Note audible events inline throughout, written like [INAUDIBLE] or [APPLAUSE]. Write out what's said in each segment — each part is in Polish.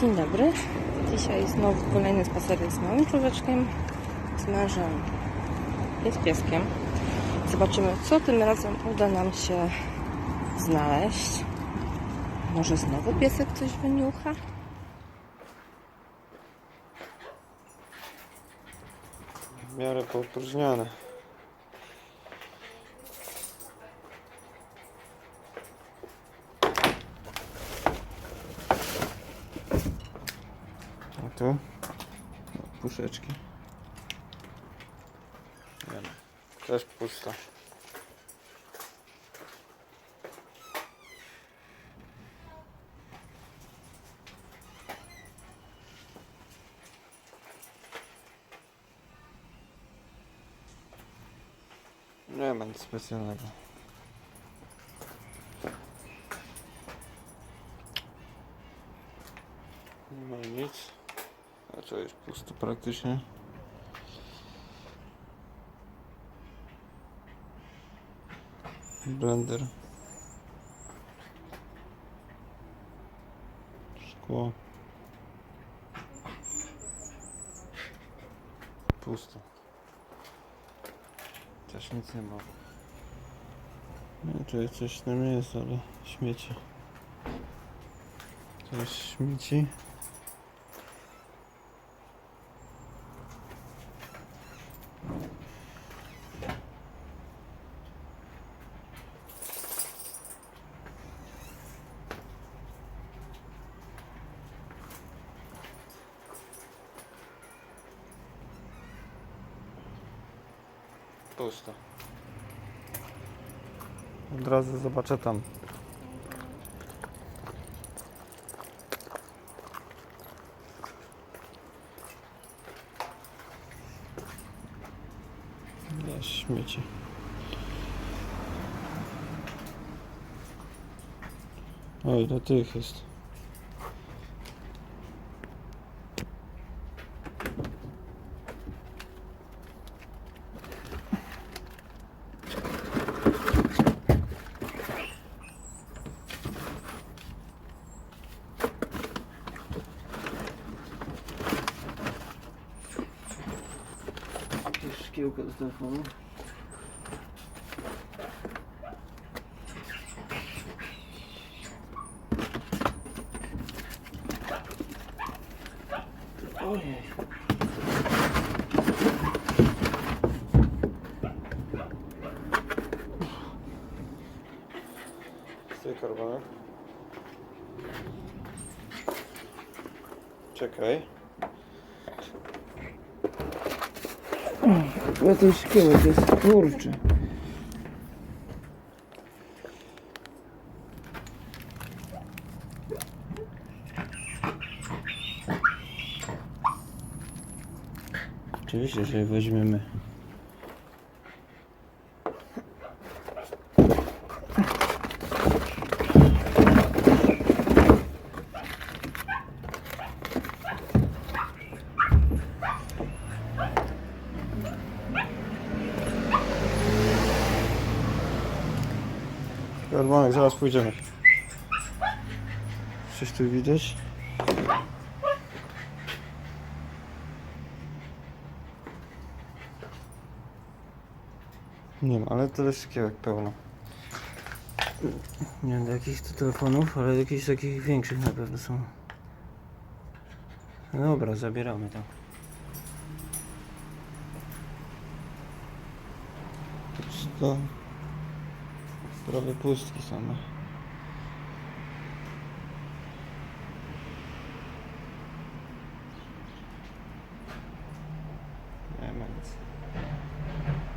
Dzień dobry. Dzisiaj znowu kolejny spacerek z małym człowieczkiem, z mężem i z pieskiem. Zobaczymy, co tym razem uda nam się znaleźć. Może znowu piesek coś wyniucha? W miarę poopróżniane. Tu? Puszeczki. Nie. Też pusta. Nie ma nic specjalnego. Nie ma nic. A co jest pusto praktycznie? Blender. Szkło. Pusto. Też nic nie ma. Wiem, czy coś tam jest, ale śmieci. Jest śmieci. Pusto. Od razu zobaczę tam. Jest śmieci. O ile tych jest. To jest szkiełka do telefonu. Ojej. Stój karbonek. Czekaj. No to szkiełek jest kurczę. Oczywiście, że weźmiemy. Karbonek, zaraz pójdziemy. Coś tu widać? Nie ma, ale tyle szkiełek pełno. Nie wiem do jakichś tu telefonów, ale jakichś takich większych na pewno są. No dobra, zabieramy to. Pusto. Zdrowe pustki same. Nie ma nic.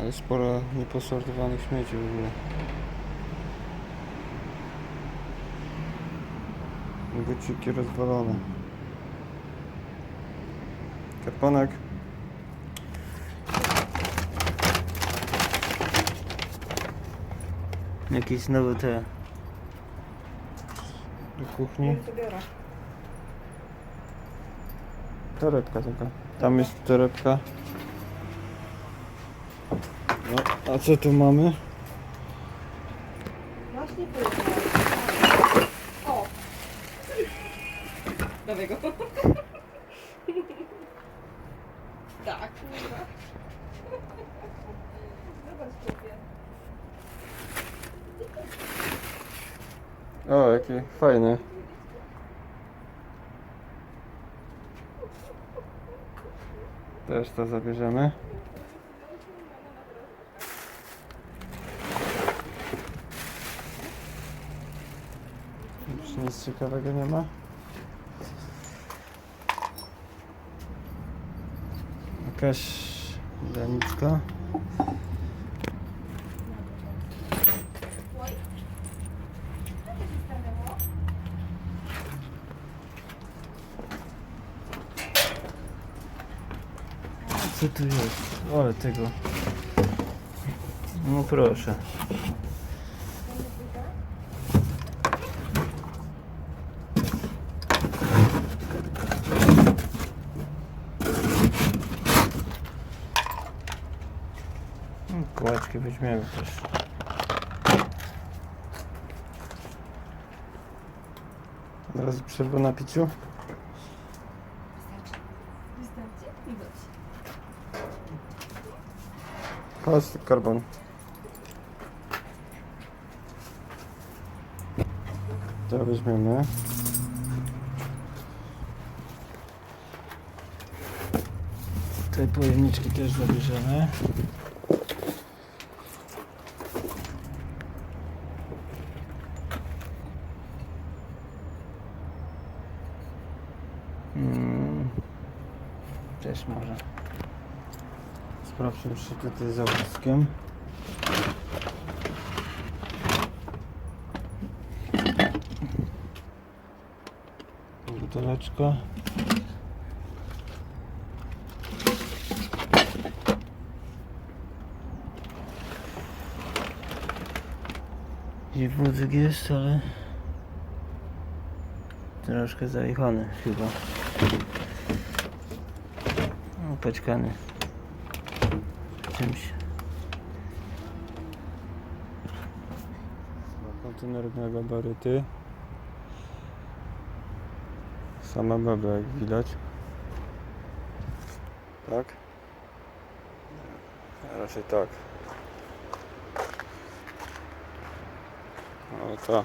Ale sporo nieposortowanych śmieci w ogóle. Buciki rozwalone. Karponek. Jakieś znowu te. Do kuchni. Torebka taka. Tam jest torebka. No, a co tu mamy? Właśnie powiedziałam. O! ciekawego. tak, kurwa. Zobacz, chłopie. O, jakie fajne. Też to zabierzemy. Już nic ciekawego nie ma. Jakaś granicka. Co tu jest? Ale tego. No proszę. No, Kołaczki weźmiemy też. Od razu przerwa na piciu. Wystarczy? Dobrze. Chodź, karbon. To weźmiemy. Te pojemniczki też zabierzemy. Mm. Też może. Sprawdźmy, czy tutaj za wózkiem. Buteleczka. Gdzie wózek jest, ale troszkę zajechany chyba. Opaćkany czymś. Kontener na gabaryty. Sama mebla jak widać. Tak? Raczej tak. O to.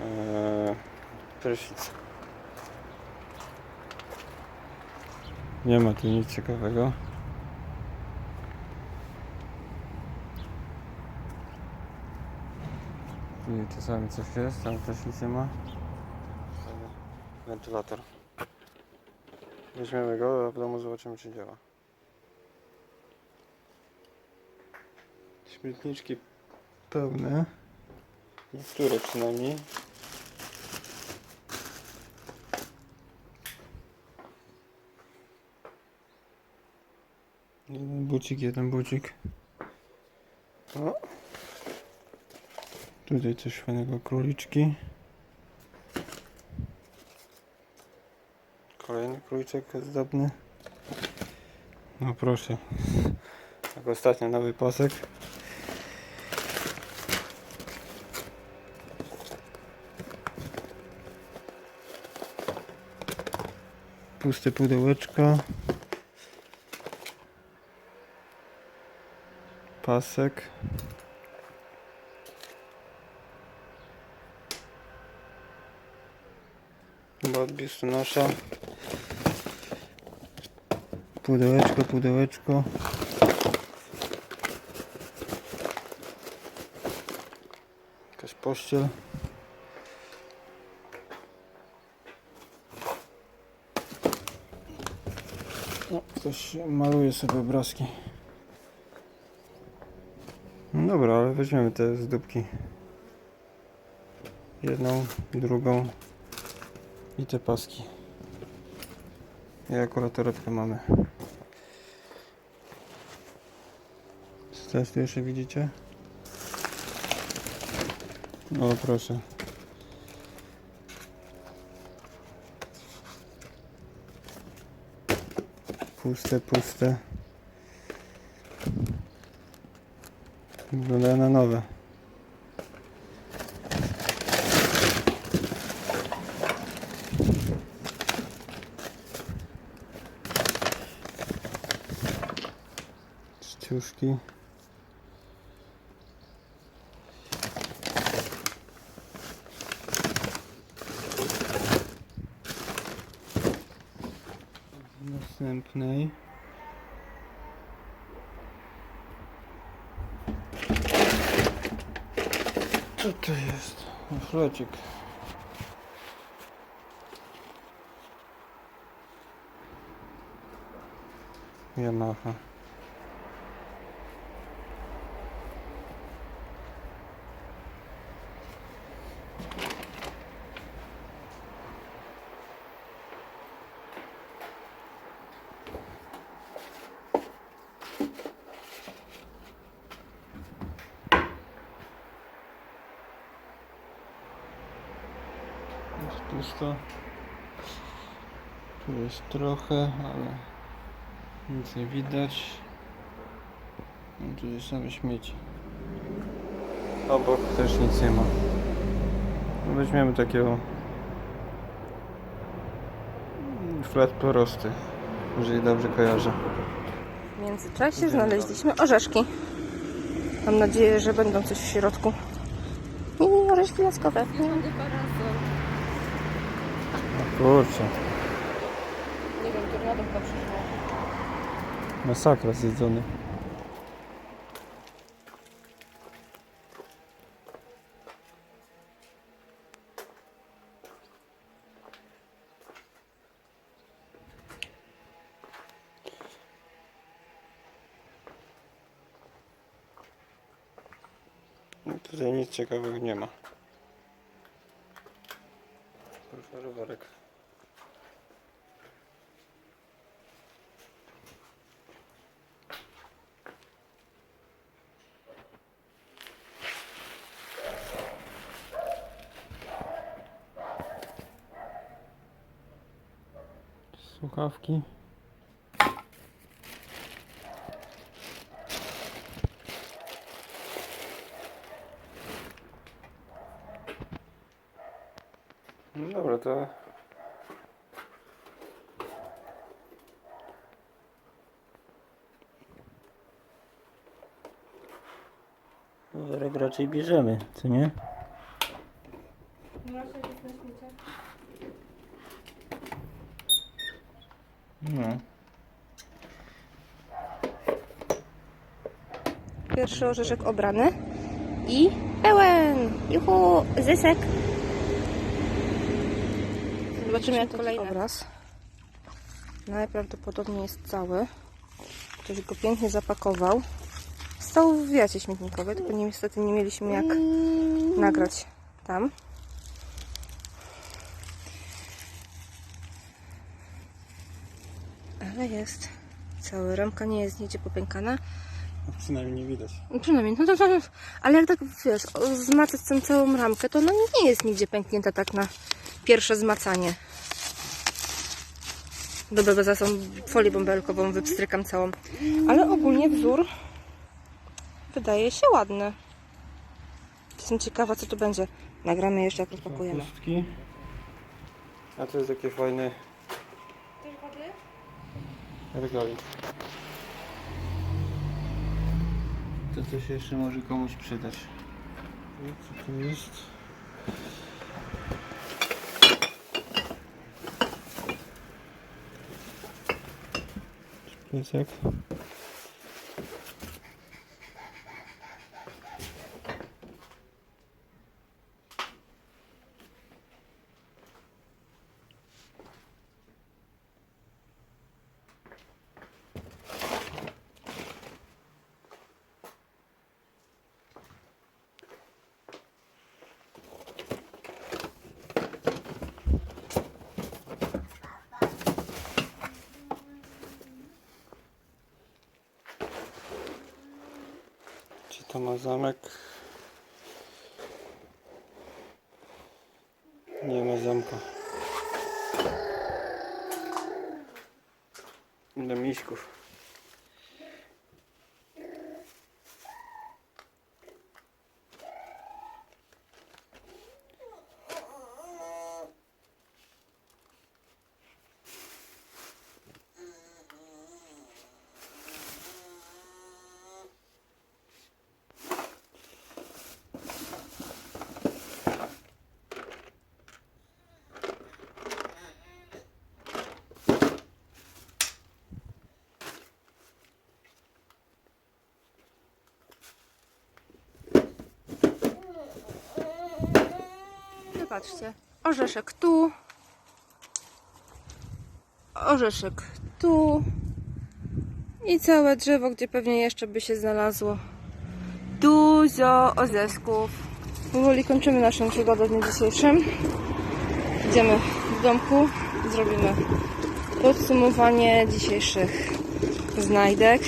Eee, prysznic. Nie ma tu nic ciekawego. Czasami coś jest, tam też nic nie ma. Wentylator. Weźmiemy go, a w domu zobaczymy czy działa. Śmietniczki pełne. Niektóre przynajmniej. Jeden bucik, jeden bucik. O. Tutaj coś fajnego, króliczki. Kolejny króliczek zdobny. No proszę. Jak ostatnio nowy pasek. Puste pudełeczko. Pasek. Chyba od biustonosza. Pudełeczko, pudełeczko. Jakaś pościel. No, ktoś maluje sobie obrazki. No dobra, ale weźmiemy te zdóbki. Jedną, drugą i te paski. I akurat torebkę mamy. Teraz tu jeszcze widzicie? O proszę. Puste, puste. Wyglądają na nowe. Kciuszki. W następnej. Co to jest? Flecik. Yamaha. Jest pusto. Tu jest trochę, ale nic nie widać. No, tu jest same śmieci. Obok też nic nie ma. No, Weźmiemy takiego flat porosty. Jeżeli dobrze kojarzę. W międzyczasie znaleźliśmy orzeszki. Mam nadzieję, że będą coś w środku. I orzeszki laskowe. O kurczę, Nie wiem, tornado chyba przyszło. masakra zjedzony. No, Tutaj nic ciekawego nie ma. Proszę rowerek. Słuchawki. No dobra, to Rowerek raczej bierzemy, co nie? No. Pierwszy orzeszek obrany. I pełen! Juhu! Zysek! Zobaczymy jak kolejny obraz. Najprawdopodobniej jest cały. Ktoś go pięknie zapakował. Stał w wiacie śmietnikowej, tylko niestety nie mieliśmy jak nagrać tam. Ale jest cały. Ramka nie jest nigdzie popękana. przynajmniej nie widać. No Przynajmniej, no to, to, to, ale jak tak wiesz, zmacać tę całą ramkę, to no nie jest nigdzie pęknięta tak na pierwsze zmacanie. Dobra, bo za tą folię bąbelkową wypstrykam całą. Ale ogólnie wzór wydaje się ładny. Jestem ciekawa, co to będzie. Nagramy jeszcze, jak rozpakujemy. Pustki. A to jest takie fajne regolik. To coś jeszcze może komuś przydać. Co to jest? yapacak. To ma zamek? Nie ma zamka. Ile miśków. Patrzcie, orzeszek tu, orzeszek tu i całe drzewo, gdzie pewnie jeszcze by się znalazło dużo orzeszków. Powoli kończymy naszą przygodę w dniu dzisiejszym. Idziemy do domku, zrobimy podsumowanie dzisiejszych znajdek.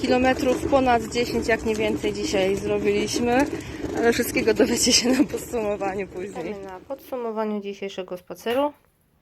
Kilometrów ponad 10, jak nie więcej dzisiaj zrobiliśmy, ale wszystkiego dowiecie się na podsumowaniu później. Na podsumowaniu dzisiejszego spaceru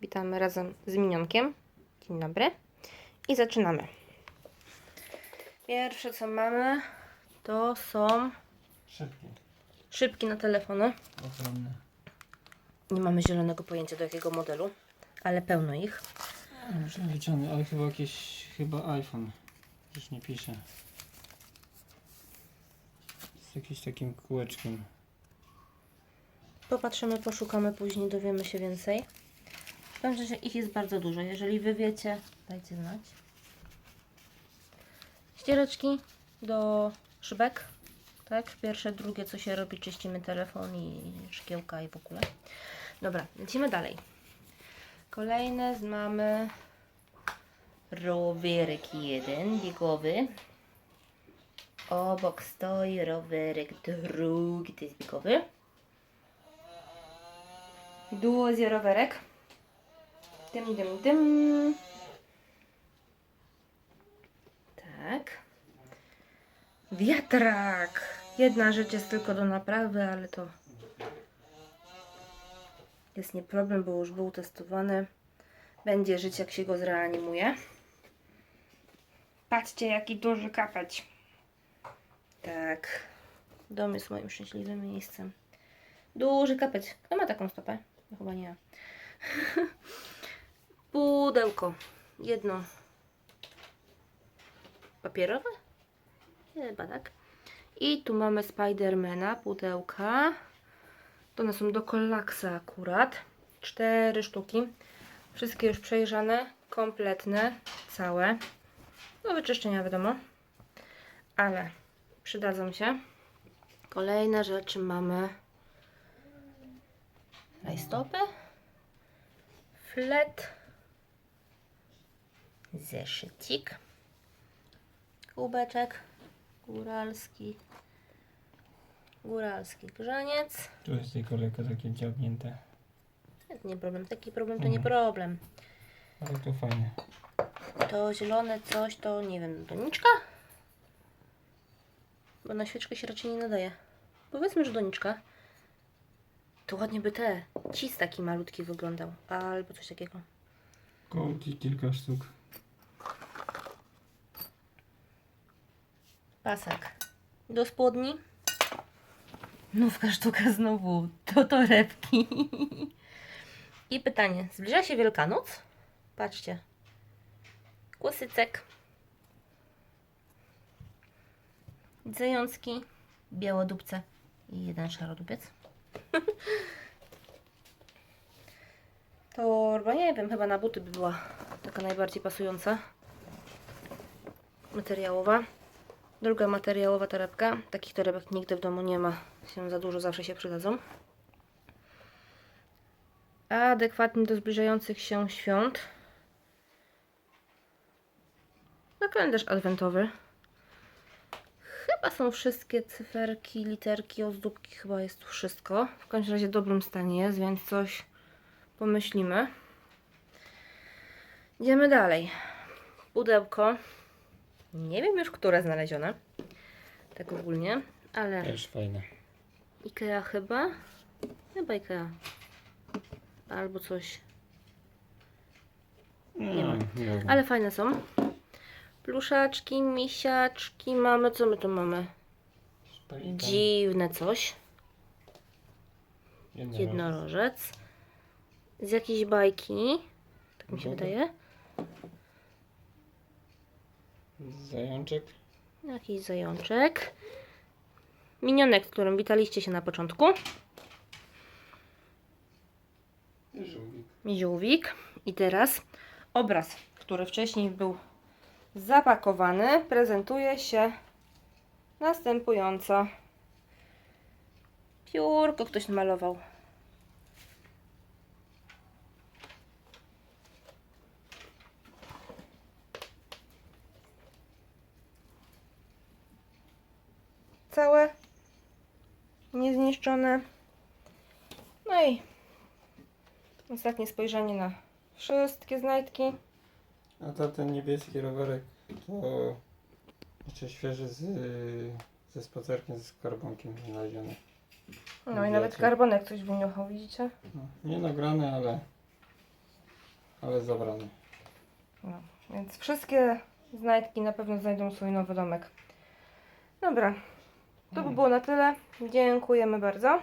witamy razem z minionkiem. Dzień dobry. I zaczynamy. Pierwsze co mamy to są Szybki. szybki na telefony. Ochronny. Nie mamy zielonego pojęcia do jakiego modelu, ale pełno ich. Już naliczony, ale chyba jakiś, chyba iPhone. Już nie pisze. Jakimś takim kółeczkiem. Popatrzymy, poszukamy później, dowiemy się więcej. Powiem, że ich jest bardzo dużo. Jeżeli wy wiecie, dajcie znać. Ściereczki do szybek. Tak, pierwsze, drugie, co się robi, czyścimy telefon i szkiełka i w ogóle. Dobra, lecimy dalej. Kolejne mamy rowerek jeden, biegowy. Obok stoi rowerek drugi, to jest biegowy. Duo z rowerek. Dym, dym, dym. Tak. Wiatrak. Jedna rzecz jest tylko do naprawy, ale to jest nie problem, bo już był testowany. Będzie żyć, jak się go zreanimuje. Patrzcie, jaki duży kapeć. Tak. Dom jest moim szczęśliwym miejscem. Duży kapeć. Kto ma taką stopę? No chyba nie. [LAUGHS] Pudełko. Jedno. Papierowe? Chyba tak. I tu mamy Spidermana, pudełka. To one są do kolaksa akurat. Cztery sztuki. Wszystkie już przejrzane, kompletne, całe. Do wyczyszczenia wiadomo. Ale przydadzą się. Kolejne rzeczy mamy rajstopy, flet, zeszycik, kubeczek, góralski, góralski grzaniec. Tu jest tylko lekko takie dziabnięte. Nie problem, taki problem to nie Mhm. problem. Ale to fajne. To zielone coś to nie wiem, doniczka? Bo na świeczkę się raczej nie nadaje. Powiedzmy, że doniczka. To ładnie by te, cis taki malutki wyglądał. Albo coś takiego. Kołki kilka sztuk. Pasek. Do spodni. Nówka sztuka znowu. To torebki. I pytanie. Zbliża się Wielkanoc? Patrzcie. Kłosycek. Zającki. Białodubce. I jeden szarodubiec. [LAUGHS] Torba, nie wiem, chyba na buty by była taka najbardziej pasująca. Materiałowa. Druga materiałowa torebka. Takich torebek nigdy w domu nie ma. Się za dużo zawsze się przydadzą. Adekwatnie do zbliżających się świąt. No kalendarz adwentowy. Chyba są wszystkie cyferki, literki, ozdóbki. Chyba jest tu wszystko. W każdym razie w dobrym stanie jest, więc coś pomyślimy. Idziemy dalej. Pudełko. Nie wiem już, które znalezione. Tak ogólnie, ale Też fajne. Ikea chyba? Chyba Ikea. Albo coś. Nie ma. ma. Nie. Ale fajne są. Pluszaczki, misiaczki mamy. Co my tu mamy? Dziwne coś. Jednorożec. Jednorożec. Z jakiejś bajki. Tak mi się wydaje. Zajączek. Jakiś zajączek. Minionek, z którym witaliście się na początku. Żółwik. żółwik. I teraz obraz, który wcześniej był zapakowany prezentuje się następująco. Piórko ktoś namalował. Całe, niezniszczone. No i ostatnie spojrzenie na wszystkie znajdki. A to ten niebieski rowerek to jeszcze świeży z, ze spacerkiem z skarbonkiem znaleziony. No i nawet karbonek coś wyniuchał, widzicie? No, nie nagrany, ale, ale zabrany. No, więc wszystkie znajdki na pewno znajdą swój nowy domek. Dobra, to by było na tyle. Dziękujemy bardzo.